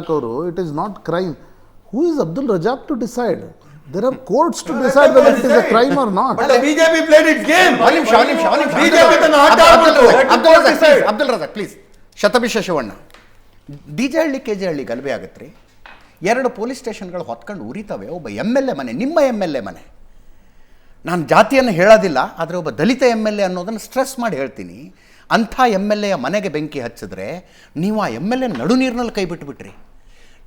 ರಜಾಕ್ ಅವರು it is not crime who is Abdul Razak to decide there are courts to decide whether it is a crime or not But the BJP played its game. ಒಂದ್ ನಿಮಿಷ ಒಂದ್ ನಿಮಿಷ ಒಂದ್ ನಿಮಿಷ BJP ತನ್ನ ಆಟ Abdul Razak, Abdul Razak please Abdul Razak please Shatabhisha Shivanna D J Halli K J Halli ಗಲಭೆ ಆಗುತ್ತೆ ರೀ ಎರಡು ಪೊಲೀಸ್ ಸ್ಟೇಷನ್ಗಳು ಹೊತ್ಕೊಂಡು ಉರಿತವೆ. ಒಬ್ಬ ಎಂ ಎಲ್ ಎ ಮನೆ ನಿಮ್ಮ ಎಂ ಎಲ್ ಎ ಮನೆ. ನಾನು ಜಾತಿಯನ್ನು ಹೇಳೋದಿಲ್ಲ ಆದರೆ ಒಬ್ಬ ದಲಿತ ಎಂ ಎಲ್ ಎ ಅನ್ನೋದನ್ನು ಸ್ಟ್ರೆಸ್ ಮಾಡಿ ಹೇಳ್ತೀನಿ. ಅಂಥ ಎಂ ಎಲ್ ಎಯ ಮನೆಗೆ ಬೆಂಕಿ ಹಚ್ಚಿದ್ರೆ ನೀವು ಆ ಎಂ ಎಲ್ ಎ ನಡು ನೀರಿನಲ್ಲಿ ಕೈ ಬಿಟ್ಬಿಟ್ರಿ.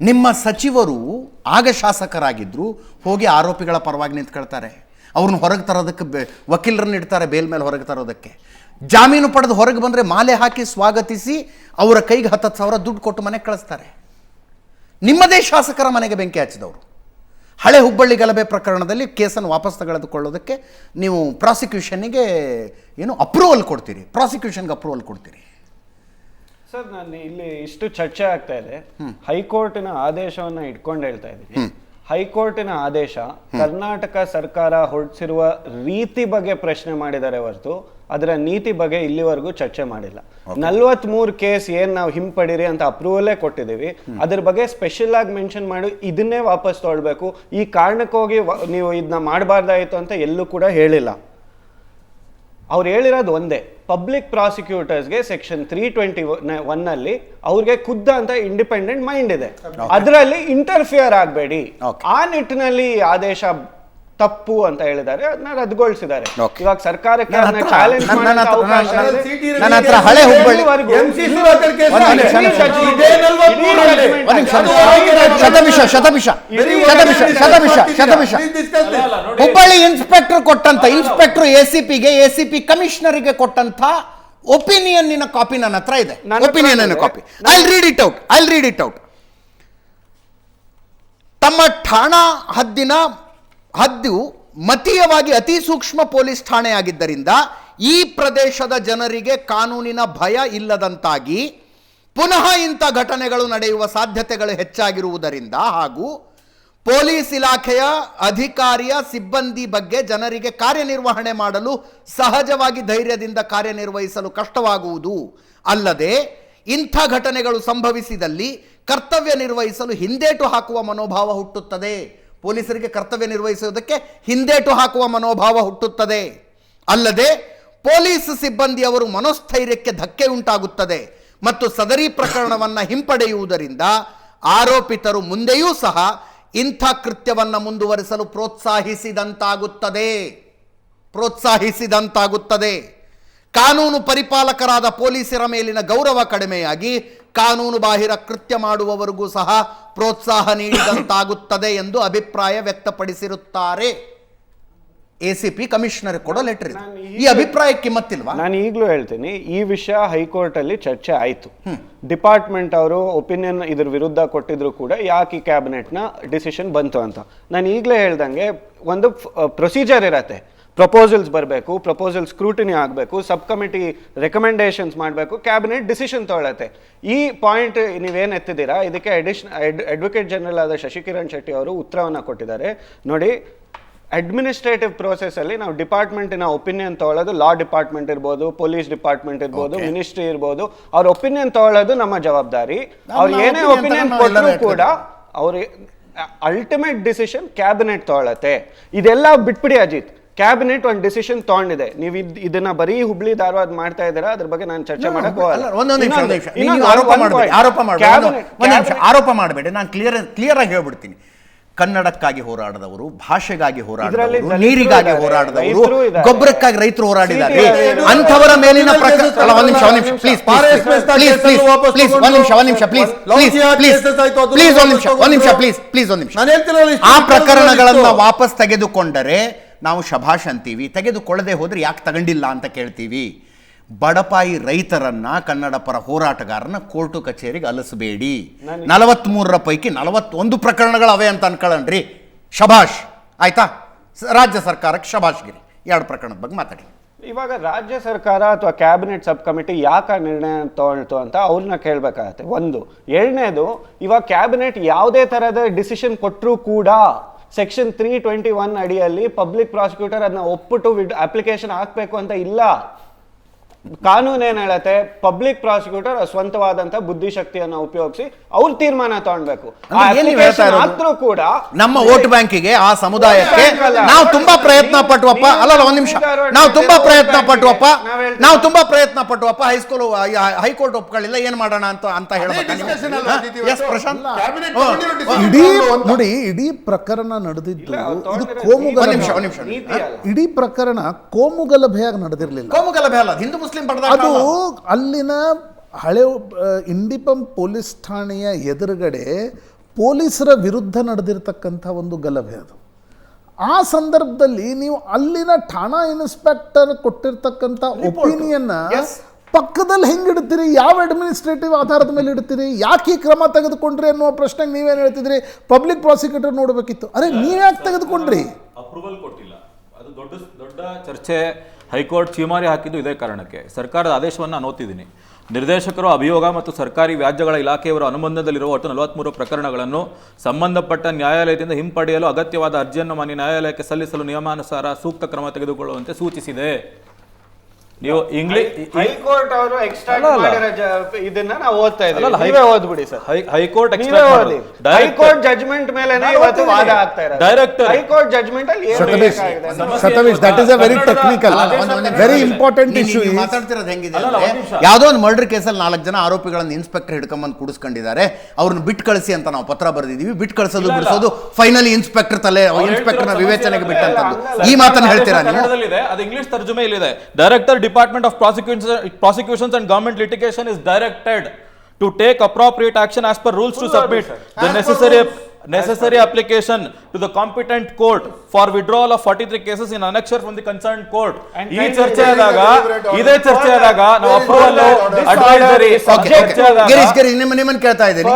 ನಿಮ್ಮ ಸಚಿವರು ಆಗ ಶಾಸಕರಾಗಿದ್ದರು ಹೋಗಿ ಆರೋಪಿಗಳ ಪರವಾಗಿ ನಿಂತ್ಕೊಳ್ತಾರೆ. ಅವ್ರನ್ನ ಹೊರಗೆ ತರೋದಕ್ಕೆ ಬೆ, ವಕೀಲರನ್ನ ಇಡ್ತಾರೆ ಬೇಲ್ ಮೇಲೆ ಹೊರಗೆ ತರೋದಕ್ಕೆ. ಜಾಮೀನು ಪಡೆದು ಹೊರಗೆ ಬಂದರೆ ಮಾಲೆ ಹಾಕಿ ಸ್ವಾಗತಿಸಿ ಅವರ ಕೈಗೆ ಹತ್ತತ್ತು ಸಾವಿರ ದುಡ್ಡು ಕೊಟ್ಟು ಮನೆಗೆ ಕಳಿಸ್ತಾರೆ. ನಿಮ್ಮದೇ ಶಾಸಕರ ಮನೆಗೆ ಬೆಂಕಿ ಹಚ್ಚಿದವರು. ಹಳೆ ಹುಬ್ಬಳ್ಳಿ ಗಲಭೆ ಪ್ರಕರಣದಲ್ಲಿ ಕೇಸನ್ನು ವಾಪಸ್ ತೆಗೆದುಕೊಳ್ಳೋದಕ್ಕೆ ನೀವು ಪ್ರಾಸಿಕ್ಯೂಷನ್ನಿಗೆ ಏನು ಅಪ್ರೂವಲ್ ಕೊಡ್ತೀರಿ? ಪ್ರಾಸಿಕ್ಯೂಷನ್ಗೆ ಅಪ್ರೂವಲ್ ಕೊಡ್ತೀರಿ? ಸರ್ ನಾನು ಇಲ್ಲಿ ಇಷ್ಟು ಚರ್ಚೆ ಆಗ್ತಾ ಇದೆ. ಹೈಕೋರ್ಟಿನ ಆದೇಶವನ್ನ ಇಟ್ಕೊಂಡು ಹೇಳ್ತಾ ಇದ್ದೀನಿ. ಹೈಕೋರ್ಟಿನ ಆದೇಶ ಕರ್ನಾಟಕ ಸರ್ಕಾರ ಹೊರಡಿಸಿರುವ ರೀತಿ ಬಗ್ಗೆ ಪ್ರಶ್ನೆ ಮಾಡಿದ್ದಾರೆ ಹೊರತು ಅದರ ನೀತಿ ಬಗ್ಗೆ ಇಲ್ಲಿವರೆಗೂ ಚರ್ಚೆ ಮಾಡಿಲ್ಲ. ನಲ್ವತ್ ಮೂರು ಕೇಸ್ ಏನ್ ನಾವು ಹಿಂಪಡಿರಿ ಅಂತ ಅಪ್ರೂವಲೇ ಕೊಟ್ಟಿದ್ದೀವಿ. ಅದ್ರ ಬಗ್ಗೆ ಸ್ಪೆಷಲ್ ಆಗಿ ಮೆನ್ಷನ್ ಮಾಡಿ ಇದನ್ನೇ ವಾಪಸ್ ತೊಗೊಳ್ಬೇಕು ಈ ಕಾರಣಕ್ಕೋಗಿ ನೀವು ಇದನ್ನ ಮಾಡಬಾರ್ದಾಯಿತು ಅಂತ ಎಲ್ಲೂ ಕೂಡ ಹೇಳಿಲ್ಲ. ಅವ್ರು ಹೇಳಿರೋದು ಒಂದೇ. ಪಬ್ಲಿಕ್ ಪ್ರಾಸಿಕ್ಯೂಟರ್ಸ್ಗೆ ಸೆಕ್ಷನ್ ತ್ರೀ ಟ್ವೆಂಟಿ ಒನ್ ಅಲ್ಲಿ ಅವ್ರಿಗೆ ಖುದ್ದ ಅಂತ ಇಂಡಿಪೆಂಡೆಂಟ್ ಮೈಂಡ್ ಇದೆ. ಅದರಲ್ಲಿ ಇಂಟರ್ಫಿಯರ್ ಆಗಬೇಡಿ. ಆ ನಿಟ್ಟಿನಲ್ಲಿ ಆದೇಶ ತಪ್ಪು ಅಂತ ಹೇಳಿದ್ದಾರೆ ಅದನ್ನ ರದ್ದುಗೊಳಿಸಿದ್ದಾರೆ. ಇವಾಗ ಸರ್ಕಾರಕ್ಕೆ ಅದನ್ನ ಚಾಲೆಂಜ್ ನನ್ನ- ಹತ್ರ- ಹಳೆ ಹುಬ್ಬಳ್ಳಿ ಶತಭಿಷ ಶತಭಿಷ ಶತಭಿಷ ಶತಭಿಷ ಶತಭಿಷ. ಹುಬ್ಬಳ್ಳಿ ಇನ್ಸ್ಪೆಕ್ಟರ್ ಕೊಟ್ಟಂತ ಇನ್ಸ್ಪೆಕ್ಟರ್ ಎ ಸಿ ಪಿಗೆ ಎ ಸಿ ಪಿ ಕಮಿಷನರ್ಗೆ ಕೊಟ್ಟಂತ ಒಪಿನಿಯನ್ನಿನ ಕಾಪಿ ನನ್ನ ಹತ್ರ ಇದೆ. Opinion. Copy I read it out I read it out ತಮ್ಮ ಠಾಣಾ ಹದ್ದಿನ ಹದ್ದು ಮತೀಯವಾಗಿ ಅತಿ ಸೂಕ್ಷ್ಮ ಪೊಲೀಸ್ ಠಾಣೆಯಾಗಿದ್ದರಿಂದ ಈ ಪ್ರದೇಶದ ಜನರಿಗೆ ಕಾನೂನಿನ ಭಯ ಇಲ್ಲದಂತಾಗಿ ಪುನಃ ಇಂಥ ಘಟನೆಗಳು ನಡೆಯುವ ಸಾಧ್ಯತೆಗಳು ಹೆಚ್ಚಾಗಿರುವುದರಿಂದ ಹಾಗೂ ಪೊಲೀಸ್ ಇಲಾಖೆಯ ಅಧಿಕಾರಿಯ ಸಿಬ್ಬಂದಿ ಬಗ್ಗೆ ಜನರಿಗೆ ಕಾರ್ಯನಿರ್ವಹಣೆ ಮಾಡಲು ಸಹಜವಾಗಿ ಧೈರ್ಯದಿಂದ ಕಾರ್ಯನಿರ್ವಹಿಸಲು ಕಷ್ಟವಾಗುವುದು ಅಲ್ಲದೆ ಇಂಥ ಘಟನೆಗಳು ಸಂಭವಿಸಿದಲ್ಲಿ ಕರ್ತವ್ಯ ನಿರ್ವಹಿಸಲು ಹಿಂದೇಟು ಹಾಕುವ ಮನೋಭಾವ ಹುಟ್ಟುತ್ತದೆ. ಪೊಲೀಸರಿಗೆ ಕರ್ತವ್ಯ ನಿರ್ವಹಿಸುವುದಕ್ಕೆ ಹಿಂದೇಟು ಹಾಕುವ ಮನೋಭಾವ ಹುಟ್ಟುತ್ತದೆ. ಅಲ್ಲದೆ ಪೊಲೀಸ್ ಸಿಬ್ಬಂದಿಯವರು ಮನೋಸ್ಥೈರ್ಯಕ್ಕೆ ಧಕ್ಕೆ ಉಂಟಾಗುತ್ತದೆ ಮತ್ತು ಸದರಿ ಪ್ರಕರಣವನ್ನು ಹಿಂಪಡೆಯುವುದರಿಂದ ಆರೋಪಿತರು ಮುಂದೆಯೂ ಸಹ ಇಂಥ ಕೃತ್ಯವನ್ನು ಮುಂದುವರಿಸಲು ಪ್ರೋತ್ಸಾಹಿಸಿದಂತಾಗುತ್ತದೆ. ಪ್ರೋತ್ಸಾಹಿಸಿದಂತಾಗುತ್ತದೆ. ಕಾನೂನು ಪರಿಪಾಲಕರಾದ ಪೊಲೀಸರ ಮೇಲಿನ ಗೌರವ ಕಡಿಮೆಯಾಗಿ ಕಾನೂನು ಬಾಹಿರ ಕೃತ್ಯ ಮಾಡುವವರೆಗೂ ಸಹ ಪ್ರೋತ್ಸಾಹ ನೀಡಿದಂತಾಗುತ್ತದೆ ಎಂದು ಅಭಿಪ್ರಾಯ ವ್ಯಕ್ತಪಡಿಸಿರುತ್ತಾರೆ. ಎ ಸಿ ಪಿ ಕಮಿಷನರ್ ಕೂಡ ಲೆಟರ್ ಇದೆ. ಈ ಅಭಿಪ್ರಾಯಕ್ಕೆ ಮತ್ತಿಲ್ವಾ? ನಾನು ಈಗಲೂ ಹೇಳ್ತೀನಿ ಈ ವಿಷಯ ಹೈಕೋರ್ಟ್ ಅಲ್ಲಿ ಚರ್ಚೆ ಆಯಿತು. ಡಿಪಾರ್ಟ್ಮೆಂಟ್ ಅವರು ಒಪಿನಿಯನ್ ಇದ್ರ ವಿರುದ್ಧ ಕೊಟ್ಟಿದ್ರು ಕೂಡ ಯಾಕೆ ಈ ಕ್ಯಾಬಿನೆಟ್ನ ಡಿಸಿಷನ್ ಬಂತು ಅಂತ. ನಾನು ಈಗಲೇ ಹೇಳ್ದಂಗೆ ಒಂದು ಪ್ರೊಸೀಜರ್ ಇರತ್ತೆ. ಪ್ರಪೋಸಲ್ಸ್ ಬರಬೇಕು ಪ್ರಪೋಸಲ್ ಸ್ಕ್ರೂಟಿನಿ ಆಗಬೇಕು ಸಬ್ ಕಮಿಟಿ ರೆಕಮೆಂಡೇಶನ್ಸ್ ಮಾಡಬೇಕು ಕ್ಯಾಬಿನೆಟ್ ಡಿಸಿಷನ್ ತೊಗೊಳತ್ತೆ. ಈ ಪಾಯಿಂಟ್ ನೀವೇನು ಎತ್ತಿದ್ದೀರಾ? ಇದಕ್ಕೆ ಅಡಿಷನ್ ಅಡ್ವೊಕೇಟ್ ಜನರಲ್ ಆದ ಶಶಿಕಿರಣ್ ಶೆಟ್ಟಿ ಅವರು ಉತ್ತರವನ್ನು ಕೊಟ್ಟಿದ್ದಾರೆ. ನೋಡಿ ಅಡ್ಮಿನಿಸ್ಟ್ರೇಟಿವ್ ಪ್ರೋಸೆಸ್ ಅಲ್ಲಿ ನಾವು ಡಿಪಾರ್ಟ್ಮೆಂಟಿನ ಒಪಿನಿಯನ್ ತಗೊಳ್ಳೋದು ಲಾ ಡಿಪಾರ್ಟ್ಮೆಂಟ್ ಇರ್ಬೋದು ಪೊಲೀಸ್ ಡಿಪಾರ್ಟ್ಮೆಂಟ್ ಇರ್ಬೋದು. ಮಿನಿಸ್ಟ್ರಿ ಇರ್ಬೋದು ಅವ್ರ ಒಪಿನಿಯನ್ ತಗೊಳ್ಳೋದು ನಮ್ಮ ಜವಾಬ್ದಾರಿ. ಅವ್ರು ಏನೇ ಒಪಿನಿಯನ್ ಕೊಟ್ಟರೂ ಕೊಟ್ಟರು ಕೂಡ ಅವ್ರಿಗೆ ಅಲ್ಟಿಮೇಟ್ ಡಿಸಿಷನ್ ಕ್ಯಾಬಿನೆಟ್ ತಗೊಳತ್ತೆ. ಇದೆಲ್ಲ ಬಿಟ್ಬಿಡಿ ಅಜಿತ್. ಕ್ಯಾಬಿನೆಟ್ ಒಂದು ಡಿಸಿಷನ್ ತಗೊಂಡಿದೆ. ನೀವು ಇದ್- ಇದನ್ನ ಬರೀ ಹುಬ್ಳಿ ಧಾರವಾಡ ಮಾಡ್ತಾ ಇದ್ದೀರಾ? ಅದ್ರ ಬಗ್ಗೆ ನಾನು ಚರ್ಚೆ ಮಾಡಕ್ ಅಲ್ಲ, ಒಂದೊಂದು ನಿಮಿಷ ನೀವು ಆರೋಪ ಮಾಡಬೇಡಿ ಆರೋಪ ಮಾಡಬೇಡಿ Cabinet- ಒಂದು ನಿಮಿಷ ಆರೋಪ ಮಾಡಬೇಡಿ. ನಾನು ಕ್ಲಿಯರ್ ಕ್ಲಿಯರ್ ಆಗಿ ಹೇಳ್ಬಿಡ್ತೀನಿ. ಕನ್ನಡಕ್ಕಾಗಿ ಹೋರಾಡದವರು ಭಾಷೆಗಾಗಿ ಹೋರಾಡಿದವರು ನೀರಿಗಾಗಿ ಹೋರಾಡಿದವರು ಗೊಬ್ಬರಕ್ಕಾಗಿ ರೈತರು ಹೋರಾಡಿದ್ದಾರೆ. ಅಂಥವರ ಮೇಲಿನ ಪ್ರಕರಣ ಅಲ್ಲ ಒಂದು ನಿಮಿಷ ಒಂದು ನಿಮಿಷ. ಪ್ಲೀಸ್ ಪ್ಲೀಸ್ ಪ್ಲೀಸ್ ಪ್ಲೀಸ್ ಒಂದು ನಿಮಿಷ ಒಂದು ನಿಮಿಷ ಪ್ಲೀಸ್ ಪ್ಲೀಸ್ ಪ್ಲೀಸ್ ಪ್ಲೀಸ್ ಒಂದು ನಿಮಿಷ ಒಂದು ನಿಮಿಷ. ಪ್ಲೀಸ್ ಪ್ಲೀಸ್ ಒಂದು ನಿಮಿಷ ಆ ಪ್ರಕರಣಗಳನ್ನ. ವಾಪಸ್ ತೆಗೆದುಕೊಂಡರೆ ನಾವು ಶಭಾಷ್ ಅಂತೀವಿ ತೆಗೆದುಕೊಳ್ಳದೆ ಹೋದರೆ ಯಾಕೆ ತಗೊಂಡಿಲ್ಲ ಅಂತ ಕೇಳ್ತೀವಿ. ಬಡಪಾಯಿ ರೈತರನ್ನ ಕನ್ನಡ ಪರ ಹೋರಾಟಗಾರನ ಕೋರ್ಟು ಕಚೇರಿಗೆ ಅಲಿಸಬೇಡಿ. ನಲವತ್ಮೂರರ ಪೈಕಿ ನಲವತ್ತೊಂದು ಪ್ರಕರಣಗಳವೆ ಅಂತ ಅನ್ಕೊಳ್ಳಣ್ರಿ ಶಭಾಷ್ ಆಯ್ತಾ? ರಾಜ್ಯ ಸರ್ಕಾರಕ್ಕೆ ಶಭಾಷ್ಗಿರಿ. ಎರಡು ಪ್ರಕರಣದ ಬಗ್ಗೆ ಮಾತಾಡಿ. ಇವಾಗ ರಾಜ್ಯ ಸರ್ಕಾರ ಅಥವಾ ಕ್ಯಾಬಿನೆಟ್ ಸಬ್ ಕಮಿಟಿ ಯಾಕೆ ನಿರ್ಣಯ ತಗೊಳ್ತು ಅಂತ ಅವ್ರನ್ನ ಕೇಳಬೇಕಾಗತ್ತೆ. ಒಂದು. ಎರಡನೇದು ಇವಾಗ ಕ್ಯಾಬಿನೆಟ್ ಯಾವುದೇ ಥರದ ಡಿಸಿಷನ್ ಕೊಟ್ಟರೂ ಕೂಡ ಸೆಕ್ಷನ್ ತ್ರೀ ಟ್ವೆಂಟಿ ಒನ್ ಅಡಿಯಲ್ಲಿ ಪಬ್ಲಿಕ್ ಪ್ರಾಸಿಕ್ಯೂಟರ್ ಅದನ್ನ ಒಪ್ಪಿಟ್ಟು ಅಪ್ಲಿಕೇಶನ್ ಹಾಕಬೇಕು ಅಂತ ಇಲ್ಲ. ಕಾನೂನು ಏನ್ ಹೇಳತ್ತೆ? ಪಬ್ಲಿಕ್ ಪ್ರಾಸಿಕ್ಯೂಟರ್ ಸ್ವಂತವಾದಂತ ಬುದ್ಧಿಶಕ್ತಿಯನ್ನ ಉಪಯೋಗಿಸಿ ಅವ್ರು ತೀರ್ಮಾನ ತಗೊಳ್ಬೇಕು. ಕೂಡ ನಮ್ಮ ವೋಟ್ ಬ್ಯಾಂಕಿಗೆ ಆ ಸಮುದಾಯಕ್ಕೆ. ನಾವು ತುಂಬಾ ಪ್ರಯತ್ನ ಪಟ್ಟುವಪ್ಪ ನೀವು ಅಲ್ಲಲ್ಲ ಒಂದ್ ನಿಮಿಷ. ನಾವು ತುಂಬಾ ಪ್ರಯತ್ನ ಪಟ್ವಪ್ಪ. ನಾವು ತುಂಬಾ ಪ್ರಯತ್ನ ಪಟ್ಟುವಪ್ಪ ಹೈಸ್ಕೂಲ್ ಹೈಕೋರ್ಟ್ ಒಪ್ಕೊಳ್ಳಿಲ್ಲ ಏನ್ ಮಾಡೋಣ ಅಂತ ಅಂತ. ಇಡೀ. ನೋಡಿ ಇಡೀ ಪ್ರಕರಣ ನಡೆದಿದ್ದು ಇದು ತಗೊಂಡಿರೋ ನಿಮಿಷ ಒಂದ್ ನಿಮಿಷ. ನೀತಿ ಅಲ್ಲ. ಇಡೀ ಪ್ರಕರಣ ಕೋಮುಗಲಭೆಯಾಗಿ ನಡೆದಿರಲಿಲ್ಲ ಕೋಮುಗಲಭೆ ಅಲ್ಲ ಹಿಂದೂ ಮುಸ್ಲಿಂ ಪಡೆದ ಅದು ಅಲ್ಲಿನ ಹಳೆ ಇಂಡಿಪಂ ಪೊಲೀಸ್ ಠಾಣೆಯ ಎದುರುಗಡೆ ಪೊಲೀಸರ ವಿರುದ್ಧ ನಡೆದಿರ್ತಕ್ಕಂಥ ಒಂದು ಗಲಭೆ ಅದು. ಆ ಸಂದರ್ಭದಲ್ಲಿ ನೀವು ಅಲ್ಲಿನ ಠಾಣಾ ಇನ್ಸ್ಪೆಕ್ಟರ್ ಕೊಟ್ಟಿರ್ತಕ್ಕಂಥ ಒಪಿನಿಯನ್ನ ಪಕ್ಕದಲ್ಲಿ ಹೆಂಗೆ ಇಡ್ತೀರಿ ಯಾವ ಅಡ್ಮಿನಿಸ್ಟ್ರೇಟಿವ್ ಆಧಾರದ ಮೇಲೆ ಇಡ್ತೀರಿ ಯಾಕೆ ಈ ಕ್ರಮ ತೆಗೆದುಕೊಂಡ್ರಿ ಅನ್ನುವ ಪ್ರಶ್ನೆಗೆ ನೀವೇನು ಹೇಳ್ತಿದ್ರಿ? Public prosecutor ನೋಡಬೇಕಿತ್ತು. ಅರೆ ನೀವು ಯಾಕೆ ತೆಗೆದುಕೊಂಡ್ರಿ? ಅಪ್ರೂವಲ್ ಕೊಟ್ಟಿಲ್ಲ. ಅದು ದೊಡ್ಡ ದೊಡ್ಡ ಚರ್ಚೆ. ಹೈಕೋರ್ಟ್ ಚೀಮಾರಿ ಹಾಕಿದ್ದು ಇದೇ ಕಾರಣಕ್ಕೆ. ಸರ್ಕಾರದ ಆದೇಶವನ್ನು ನೋತಿದ್ದೀನಿ ನಿರ್ದೇಶಕರು ಅಭಿಯೋಗ ಮತ್ತು ಸರ್ಕಾರಿ ವ್ಯಾಜ್ಯಗಳ ಇಲಾಖೆಯವರ ಅನುಬಂಧದಲ್ಲಿರುವ ಒಟ್ಟು ನಲವತ್ತ್ಮೂರು ಪ್ರಕರಣಗಳನ್ನು ಸಂಬಂಧಪಟ್ಟ ನ್ಯಾಯಾಲಯದಿಂದ ಹಿಂಪಡೆಯಲು ಅಗತ್ಯವಾದ ಅರ್ಜಿಯನ್ನು ಮಾನ್ಯ ನ್ಯಾಯಾಲಯಕ್ಕೆ ಸಲ್ಲಿಸಲು ನಿಯಮಾನುಸಾರ ಸೂಕ್ತ ಕ್ರಮ ತೆಗೆದುಕೊಳ್ಳುವಂತೆ ಸೂಚಿಸಿದೆ. ನೀವು ಇಂಗ್ಲಿಷ್ ಹೈಕೋರ್ಟ್ ಅವರು ಇದನ್ನ ನಾವು ಓದ್ತಾ ಇದ್ದೀವಿ. ಓದ್ಬಿಡಿ ಸರ್. ಜಜ್ಮೆಂಟ್ ಮೇಲೆ ಇವತ್ತು ವಾದ ಆಗ್ತಾ ಇರೋದು. Director. ಹೈಕೋರ್ಟ್ ಜಜ್ಮೆಂಟ್ ಅಲ್ಲಿ ಏನು ಸತವೇಶ್ ಬೇಕಾಗಿದೆ? ಸಮಸ್ಯೆ that is a very technical very important issue ನೀವ್ ಮಾತಾಡ್ತಿರೋದು ಹೆಂಗಿದೆ ಯಾವ್ದೋ ಒಂದು ಮರ್ಡರ್ ಕೇಸಲ್ಲಿ ನಾಲ್ಕು ಜನ ಆರೋಪಿಗಳನ್ನ ಇನ್ಸ್ಪೆಕ್ಟರ್ ಹಿಡ್ಕೊಂಬಂದು ಕೂಡಿಸ್ಕೊಂಡಿದ್ದಾರೆ. ಅವ್ರನ್ನ ಬಿಟ್ ಕಳಿಸಿ ಅಂತ ನಾವು ಪತ್ರ ಬರೆದಿದ್ದೀವಿ. ಬಿಟ್ ಕಳಿಸೋದು. ಬಿಡಿಸೋದು ಫೈನಲಿ ಇನ್ಸ್ಪೆಕ್ಟರ್ ತಲೆ ಇನ್ಸ್ಪೆಕ್ಟರ್ ಇನ್ಸ್ಪೆಕ್ಟರ್ನ ವಿವೇಚನೆಗೆ ಬಿಟ್ಟಂತದ್ದು. ಈ ಮಾತನ್ನ ಹೇಳ್ತೀರಾ ನೀವು? ಅದು ಇಂಗ್ಲಿಷ್ ತರ್ಜುಮೆ ಇಲ್ಲಿದೆ director department of prosecution Prosecutions and Government Litigation is directed to take appropriate action as per rules to submit the necessary necessary application to the competent court for withdrawal of 43 cases in annexure from the concerned court ಈ adaga ಚರ್ಚೆ charcha ಆದಾಗ. ಇದೇ ಚರ್ಚೆ ಆದಾಗ ನಾವು approval advisory Girish Girish ನಿಮ್ಮ ನಿಮ್ಮನ್ನ ಕೇಳ್ತಾ ಇದ್ದೀನಿ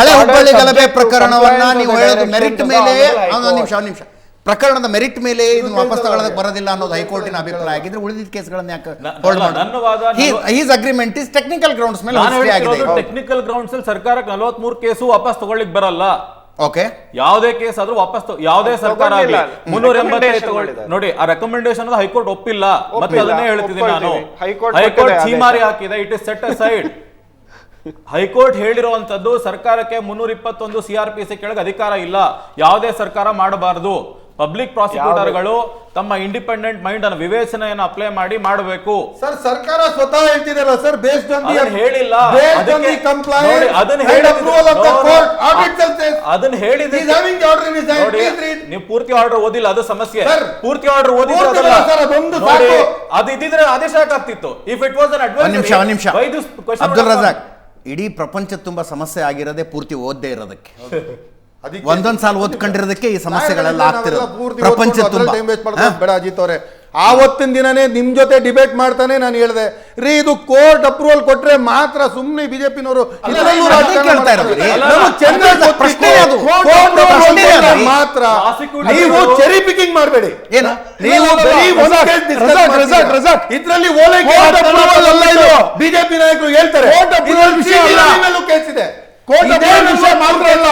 ಹಳೆ ಹುಬ್ಬಳ್ಳಿ ಗಲಭೆ ಪ್ರಕರಣವನ್ನ ನೀವು ಹೇಳೋದು ಮೆರಿಟ್ ಮೇಲೆ ಒಂದು ನಿಮಿಷ ಒಂದು ನಿಮಿಷ ಪ್ರಕರಣದ ಮೆರಿಟ್ ಮೇಲೆ ಇದನ್ನು ವಾಪಸ್ ತಗೊಳ್ಳೋದಕ್ಕೆ ಬರೋದಿಲ್ಲ ಅನ್ನೋದು ಹೈಕೋರ್ಟಿನ ಅಭಿಪ್ರಾಯ ಆಗಿದ್ರೆ ಉಳಿದಿದ್ದ ಕೇಸ್ಗಳನ್ನ ಯಾಕೆ his agreement is technical grounds ಮೇಲೆ ಟೆಕ್ನಿಕಲ್ ಗ್ರೌಂಡ್ಸ್ ಅಲ್ಲಿ ಸರ್ಕಾರಕ್ಕೆ ನಲವತ್ಮೂರು ಕೇಸು ವಾಪಸ್ ತಗೊಳ್ಳಿಕ್ ಬರಲ್ಲ. ಓಕೆ ಯಾವುದೇ ಕೇಸ್ ಆದ್ರೂ ವಾಪಸ್ ಯಾವುದೇ ಸರ್ಕಾರ ಆಗಲಿ. ಮುನ್ನೂರ ಎಂಬತ್ತೈದು ತಗೊಳ್ಳಿ. ನೋಡಿ ಆ ರೆಕಮೆಂಡೇಶನ್ ಹೈಕೋರ್ಟ್ ಒಪ್ಪಿಲ್ಲ. ಮತ್ತೆ ಅದನ್ನೇ ಹೇಳ್ತಿದ್ದೀನಿ ನಾನು. ಹೈಕೋರ್ಟ್ ಚೀಮಾರಿ ಹಾಕಿದೆ. It is set aside high court ಹೇಳಿರುವಂತದ್ದು ಸರ್ಕಾರಕ್ಕೆ ಮುನ್ನೂರ ಇಪ್ಪತ್ತೊಂದು ಸಿಆರ್ಪಿಸಿ ಕೆಳಗೆ ಅಧಿಕಾರ ಇಲ್ಲ. ಯಾವುದೇ ಸರ್ಕಾರ ಮಾಡಬಾರದು. ಪಬ್ಲಿಕ್ ಪ್ರಾಸಿಕ್ಯೂಟರ್ಗಳು ತಮ್ಮ ಇಂಡಿಪೆಂಡೆಂಟ್ ಮೈಂಡ್ ಅನ್ನು ವಿವೇಚನೆಯನ್ನು ಅಪ್ಲೈ ಮಾಡಿ ಮಾಡಬೇಕು. ಸರ್ ಸರ್ಕಾರ ಸ್ವತಃ ಹೇಳ್ತಿದಾರಲ್ಲ ಸರ್ ಬೇಸ್ಡ್ ಆನ್ ದಿ ಹೇಳಿಲ್ಲ. ಬೇಸ್ಡ್ ಆನ್ ಅದಕ್ಕೆ- ನೋಡಿ, ಅದನ್ನ ಅದನ್ನ ನೀವು ಪೂರ್ತಿ ಆರ್ಡರ್ ಓದಿಲ್ಲ ಅದು ಸಮಸ್ಯೆ. ಪೂರ್ತಿ ಆರ್ಡರ್ ನೋಡಿ ಅದು ಇದ್ದಿದ್ರೆ ಆದೇಶ ಆಗ್ತಿತ್ತು ಇಫ್ ಇಟ್ ವಾಸ್ ಅನ್ ಒಂದ್ ನಿಮಿಷ ಒಂದ್ ನಿಮಿಷ. ಅಡ್ವೈಸ್ ಅಬ್ದುಲ್ ರಜಾಕ್ ಇಡೀ ಪ್ರಪಂಚ ತುಂಬಾ ಸಮಸ್ಯೆ ಆಗಿರೋದೇ ಪೂರ್ತಿ ಓದ್ದೇ ಇರೋದಕ್ಕೆ. ಒಂದೊಂದ್ ಸಾಲ ಓದ್ಕೊಂಡಿರೋದಕ್ಕೆ ಈ ಸಮಸ್ಯೆಗಳೆಲ್ಲ ಆಗ್ತಿರೋದು. ಪ್ರಪಂಚ ತುಂಬಾ. ಬೇಡ ಅಜಿತ್ ಅವರೇ. ಆವತ್ತಿನ ದಿನನೇ ನಿಮ್ ಜೊತೆ ಡಿಬೇಟ್ ಮಾಡ್ತಾನೆ ನಾನು ಹೇಳಿದೆ. ರೀ ಇದು ಕೋರ್ಟ್ ಅಪ್ರೂವಲ್ ಕೊಟ್ರೆ ಮಾತ್ರ ಸುಮ್ಮನೆ ಬಿಜೆಪಿನವರು. ಕೋರ್ಟ್. ಮಾತ್ರ ನೀವು ಚೆರಿ ಪಿಕಿಂಗ್ ಮಾಡಬೇಡಿ. ಏನು? ನೀವು. ಇದ್ರಲ್ಲಿ ಬಿಜೆಪಿ ನಾಯಕರು ಹೇಳ್ತಾರೆ. ಕೋರ್ಟ್ ಅಪ್ರೂವಲ್ ಮೇಲೂ ಕೇಸ್ ಇದೆ. ಇದೇ ವಿಷಯ ಮಾತ್ರ ಅಲ್ಲ.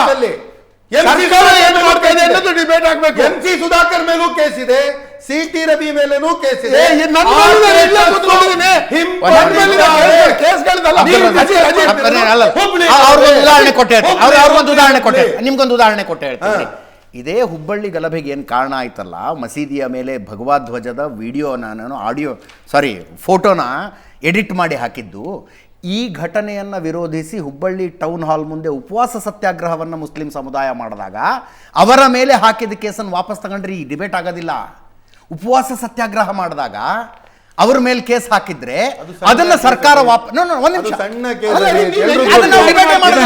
ಸರ್ಕಾರ ಏನು ಮಾಡ್ತಾ ಇದೆ. ಅನ್ನೋದು ಡಿಬೇಟ್ ಆಗ್ಬೇಕು ಎಂ ಸಿ ಸುಧಾಕರ್ ಮೇಲೂ ಕೇಸ್ ಇದೆ. ಸಿ ಟಿ ರವಿ ಮೇಲೇನೂ ಕೇಸ್ ಇದೆ. ಉದಾಹರಣೆ ಕೊಟ್ಟೆ ಅವ್ರಿಗೊಂದು ಉದಾಹರಣೆ ಕೊಟ್ಟೆ. ನಿಮ್ಗೊಂದು ಉದಾಹರಣೆ ಕೊಟ್ಟೆ ಹೇಳ್ತೀನಿ. ಇದೇ ಹುಬ್ಬಳ್ಳಿ ಗಲಭೆಗೆ ಏನು ಕಾರಣ ಆಯ್ತಲ್ಲ ಮಸೀದಿಯ ಮೇಲೆ ಭಗವಾಧ್ವಜದ ವಿಡಿಯೋನ ನಾನು ಆಡಿಯೋ ಸಾರಿ ಫೋಟೋನ ಎಡಿಟ್ ಮಾಡಿ ಹಾಕಿದ್ದು. ಈ ಘಟನೆಯನ್ನು ವಿರೋಧಿಸಿ ಹುಬ್ಬಳ್ಳಿ ಟೌನ್ ಹಾಲ್ ಮುಂದೆ ಉಪವಾಸ ಸತ್ಯಾಗ್ರಹವನ್ನು ಮುಸ್ಲಿಂ ಸಮುದಾಯ ಮಾಡಿದಾಗ ಅವರ ಮೇಲೆ ಹಾಕಿದ ಕೇಸನ್ನು ವಾಪಸ್ ತಗೊಂಡ್ರಿ ಈ ಡಿಬೇಟ್ ಆಗೋದಿಲ್ಲ. ಉಪವಾಸ ಸತ್ಯಾಗ್ರಹ ಮಾಡಿದಾಗ ಅವ್ರ ಮೇಲೆ ಕೇಸ್ ಹಾಕಿದ್ರೆ ಅದನ್ನ ಸರ್ಕಾರ ಒಂದ್ ನಿಮಿಷ. ಅದು.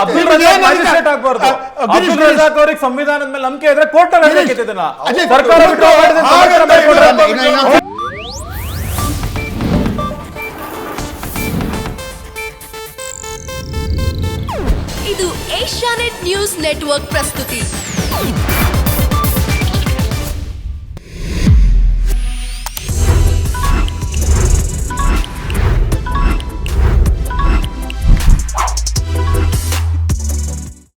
ಅಬ್ದುಲ್ ರಜಾಕ್ ಮ್ಯಾಜಿಸ್ಟ್ರೇಟ್ ಆಗ್ಬಾರ್ದು. ಅಬ್ದುಲ್ ರಜಾಕ್ ಅವ್ರಿಗೆ ಸಂವಿಧಾನದ ಮೇಲೆ ನಂಬಿಕೆ ಇದ್ರೆ ಕೋರ್ಟ್ ಅಲ್ಲಿ ಇದನ್ನ ಸರ್ಕಾರ ಇನ್ನು- ಇದು ಏಷ್ಯಾನೆಟ್ ನ್ಯೂಸ್ ನೆಟ್ವರ್ಕ್ ಪ್ರಸ್ತುತಿ.